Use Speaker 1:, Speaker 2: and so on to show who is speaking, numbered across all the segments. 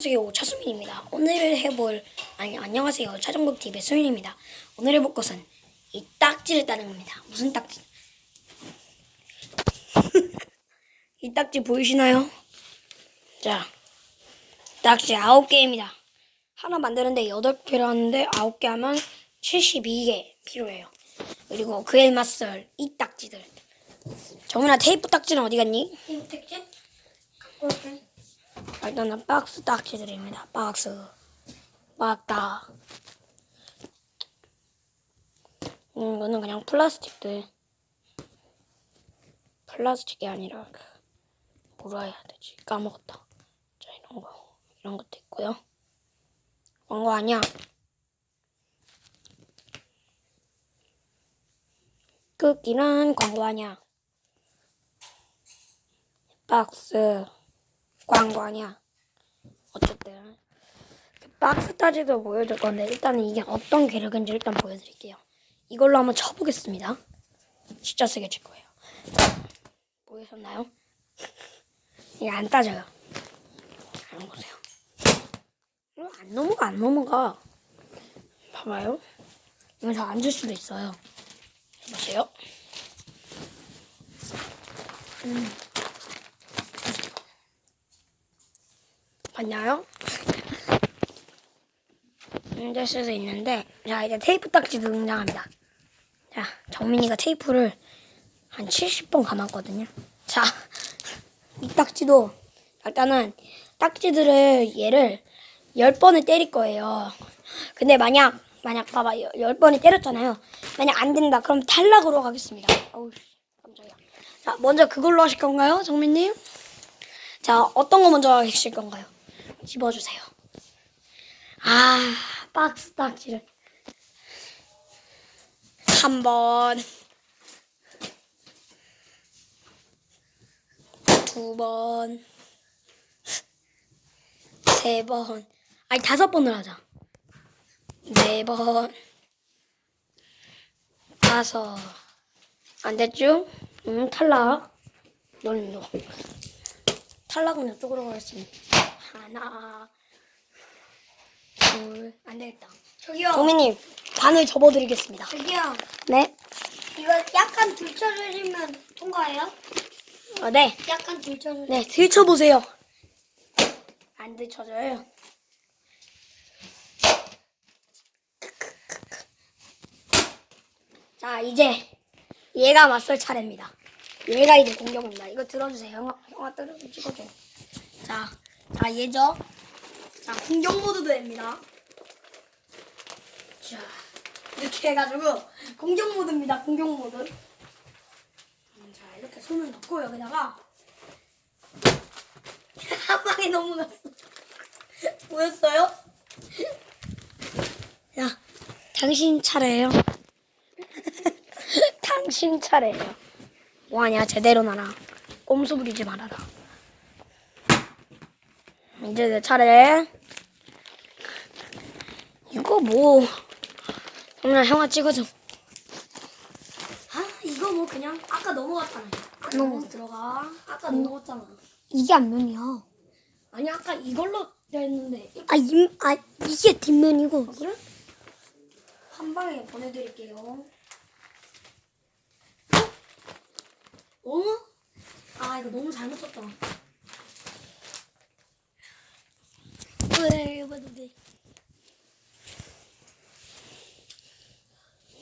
Speaker 1: 안녕하세요 차수민입니다. 오늘 해볼 아니 안녕하세요 차정국 TV의 수민입니다. 오늘 해볼 것은 이 딱지를 따는 겁니다. 무슨 딱지? 이 딱지 보이시나요? 자 딱지 9개입니다. 하나 만드는데 8개를 하는데 9개 하면 72개 필요해요. 그리고 그에 맞설 이 딱지들. 정훈아 테이프 딱지는 어디 갔니?
Speaker 2: 테이프 택지? 갖고 올게.
Speaker 1: 일단은 박스 딱지들입니다. 박스. 박다. 음, 이거는 그냥 플라스틱들. 플라스틱이 아니라 그 뭐라 해야 되지? 까먹었다. 자 이런 거 이런 것도 있고요. 광고 아니야. 끝기는 광고 아니야. 박스 광고 아니야. 어쨌든 그 박스 따지도 보여줄 건데 일단은 이게 어떤 괴력인지 일단 보여드릴게요. 이걸로 한번 쳐보겠습니다. 진짜 세게 칠 거예요. 보이셨나요? 이게 안 따져요. 잘 보세요. 안 넘어가 안 넘어가. 봐봐요. 이거 잘 앉을 수도 있어요. 보세요. 음. 봤나요? 힘들 수도 있는데 자 이제 테이프 딱지 등장합니다. 자 정민이가 테이프를 한 70번 감았거든요. 자 이 딱지도 일단은 딱지들을 얘를 10번을 때릴 거예요. 근데 만약 만약 봐봐 10번을 때렸잖아요. 만약 안 된다 그럼 탈락으로 가겠습니다. 어우 깜짝이야. 자 먼저 그걸로 하실 건가요 정민님? 자 어떤 거 먼저 하실 건가요? 집어주세요. 아, 박스 딱지를. 한 번. 두 번. 세 번. 아니, 다섯 번을 하자. 네 번. 다섯. 안 됐죠? 음, 탈락. 너. 탈락은 이쪽으로 가겠습니다. 하나, 둘, 안 되겠다.
Speaker 2: 저기요.
Speaker 1: 정민님, 반을 접어드리겠습니다.
Speaker 2: 저기요.
Speaker 1: 네?
Speaker 2: 이거 약간 들쳐주시면 통과해요?
Speaker 1: 어, 네.
Speaker 2: 약간 들쳐주시면.
Speaker 1: 네, 들쳐보세요. 안 들쳐져요. 자, 이제 얘가 맞설 차례입니다. 얘가 이제 공격입니다. 이거 들어주세요. 형아, 형아 들어 찍어줘. 자, 자, 얘죠. 자, 공격 모드도 됩니다. 자, 이렇게 해가지고 공격 모드입니다. 공격 모드. 음, 자, 이렇게 손을 넣고 여기다가 한 방에 넘어갔어. 보였어요? 야, 당신 차례예요. 당신 차례예요. 뭐하냐, 제대로 나라. 꼼수 부리지 말아라. 이제 내 차례. 이거 뭐? 그냥 형아 찍어줘. 아, 이거 뭐 그냥 아까 넘어갔잖아. 안 넘어 들어가. 아까 넘어갔잖아.
Speaker 2: 이게 앞면이야.
Speaker 1: 아니 아까 이걸로 했는데
Speaker 2: 아, 임, 아, 이게 뒷면이고.
Speaker 1: 그래? 한 방에 보내드릴게요. 어? 아 이거 너무 잘못 썼다.
Speaker 2: 왜, 이거도 돼.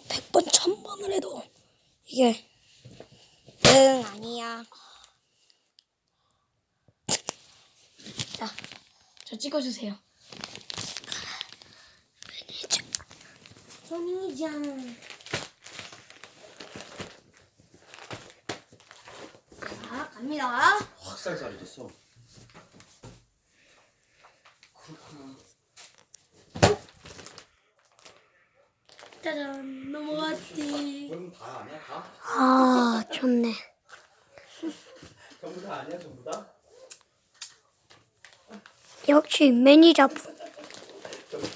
Speaker 1: 100번, 1000번을 해도 이게 응 아니야. 자, 저 찍어주세요.
Speaker 2: 소민이장.
Speaker 1: 자, 갑니다.
Speaker 3: 확 쌀쌀해졌어.
Speaker 1: 짜잔, 넘어갔지.
Speaker 3: 그럼 다 아니야? 다?
Speaker 2: 아, 좋네.
Speaker 3: 전부 다 아니야? 전부 다?
Speaker 2: 역시 매니저분.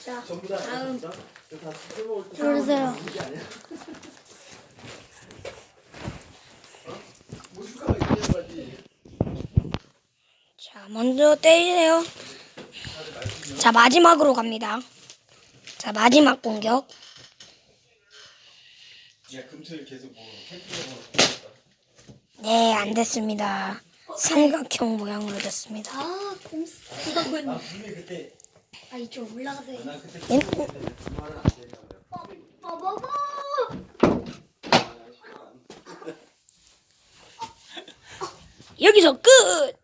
Speaker 1: 자,
Speaker 3: 전부 다 아니야?
Speaker 1: 다음.
Speaker 3: 전부 다? 이거 다 쓸모올 때
Speaker 2: 그러세요.
Speaker 3: 이게 아니야? 어? 무슨 가가 있어야지.
Speaker 1: 자, 먼저 때리세요. 자, 마지막으로 갑니다. 자, 마지막 공격.
Speaker 3: 뭐.
Speaker 1: 네, 안 됐습니다. 삼각형 모양으로 됐습니다.
Speaker 2: 아. 이거 그,
Speaker 3: 나 분명히 그때
Speaker 2: 아, 이쪽 올라가서. 봐봐봐.
Speaker 3: 아,
Speaker 1: 여기서 끝!